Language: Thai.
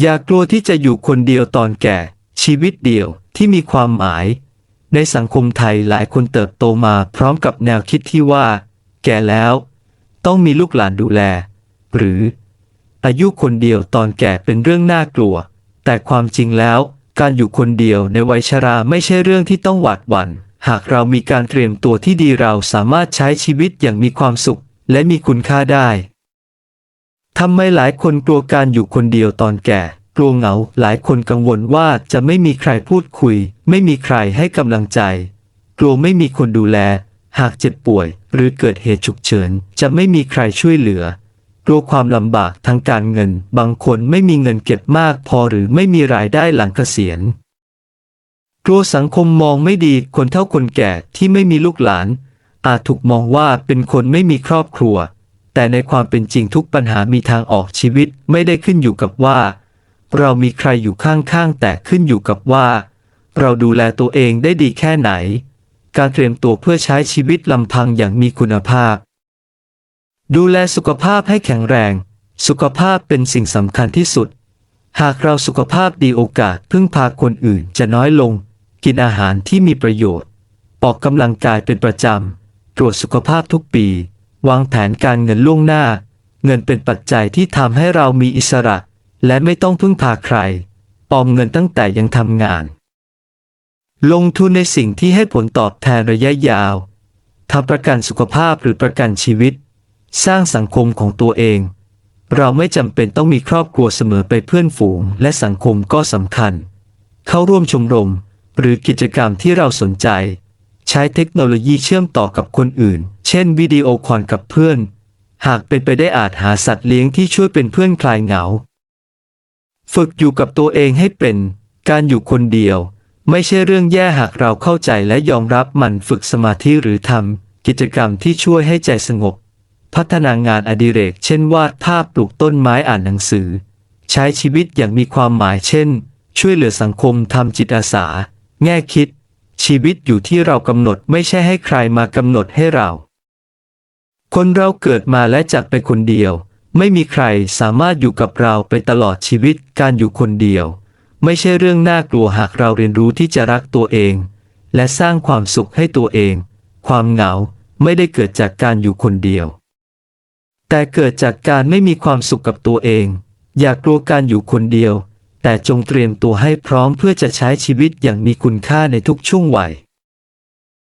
อย่ากลัวที่จะอยู่คนเดียวตอนแก่ ชีวิตเดียวที่มีความหมาย ในสังคมไทยหลายคนเติบโตมาพร้อมกับแนวคิดที่ว่า แก่แล้ว ต้องมีลูกหลานดูแล หรือ อายุคนเดียวตอนแก่เป็นเรื่องน่ากลัว แต่ความจริงแล้ว การอยู่คนเดียวในวัยชราไม่ใช่เรื่องที่ต้องหวาดหวัน่นหากเรามีการเตรียมตัวที่ดีเราสามารถใช้ชีวิตอย่างมีความสุข และมีคุณค่าได้ ทำไมหลายคนกลัวการอยู่คนเดียวตอนแก่ กลัวเหงา หลายคนกังวลว่าจะไม่มีใครพูดคุย ไม่มีใครให้กำลังใจ กลัวไม่มีคนดูแล หากเจ็บป่วย หรือเกิดเหตุฉุกเฉิน จะไม่มีใครช่วยเหลือกลัวความลำบากทางการเงิน บางคนไม่มีเงินเก็บมากพอหรือไม่มีรายได้หลังเกษียณ กลัวสังคมมองไม่ดีคนเท่าคนแก่ที่ไม่มีลูกหลาน อาจถูกมองว่าเป็นคนไม่มีครอบครัว แต่ในความเป็นจริงทุกปัญหามีทางออกชีวิตไม่ได้ขึ้นอยู่กับว่า เรามีใครอยู่ข้างๆ แต่ขึ้นอยู่กับว่า เราดูแลตัวเองได้ดีแค่ไหน การเตรียมตัวเพื่อใช้ชีวิตลำพังอย่างมีคุณภาพ ดูแลสุขภาพให้แข็งแรง สุขภาพเป็นสิ่งสำคัญที่สุด หากเราสุขภาพดีโอกาสพึ่งพาคนอื่นจะน้อยลง กินอาหารที่มีประโยชน์ออกกำลังกายเป็นประจำ ตรวจสุขภาพทุกปี วางแผนการเงินล่วงหน้า เงินเป็นปัจจัยที่ทำให้เรามีอิสระ และไม่ต้องพึ่งพาใคร ออมเงินตั้งแต่ยังทำงาน ลงทุนในสิ่งที่ให้ผลตอบแทนระยะยาวทำประกันสุขภาพหรือประกันชีวิต สร้างสังคมของตัวเอง เราไม่จำเป็นต้องมีครอบครัวเสมอไปเพื่อนฝูง และสังคมก็สำคัญ เข้าร่วมชมรม หรือกิจกรรมที่เราสนใจ ใช้เทคโนโลยีเชื่อมต่อกับคนอื่น เช่นวิดีโอคอลกับเพื่อน หากเป็นไปได้อาจหาสัตว์เลี้ยงที่ช่วยเป็นเพื่อนคลายเหงา ฝึกอยู่กับตัวเองให้เป็น การอยู่คนเดียว ไม่ใช่เรื่องแย่หากเราเข้าใจและยอมรับมันฝึกสมาธิหรือทำกิจกรรมที่ช่วยให้ใจสงบ พัฒนางานอดิเรก เช่นวาดภาพปลูกต้นไม้อ่านหนังสือ ใช้ชีวิตอย่างมีความหมายเช่น ช่วยเหลือสังคมทำจิตอาสา แง่คิด ชีวิตอยู่ที่เรากำหนดไม่ใช่ให้ใครมากำหนดให้เรา คนเราเกิดมาและจากไปคนเดียว ไม่มีใครสามารถอยู่กับเราไปตลอดชีวิตการอยู่คนเดียว ไม่ใช่เรื่องน่ากลัวหากเราเรียนรู้ที่จะรักตัวเอง และสร้างความสุขให้ตัวเอง ความเหงาไม่ได้เกิดจากการอยู่คนเดียว แต่เกิดจากการไม่มีความสุขกับตัวเอง อย่ากลัวการอยู่คนเดียว แต่จงเตรียมตัวให้พร้อมเพื่อจะใช้ชีวิตอย่างมีคุณค่าในทุกช่วงวัย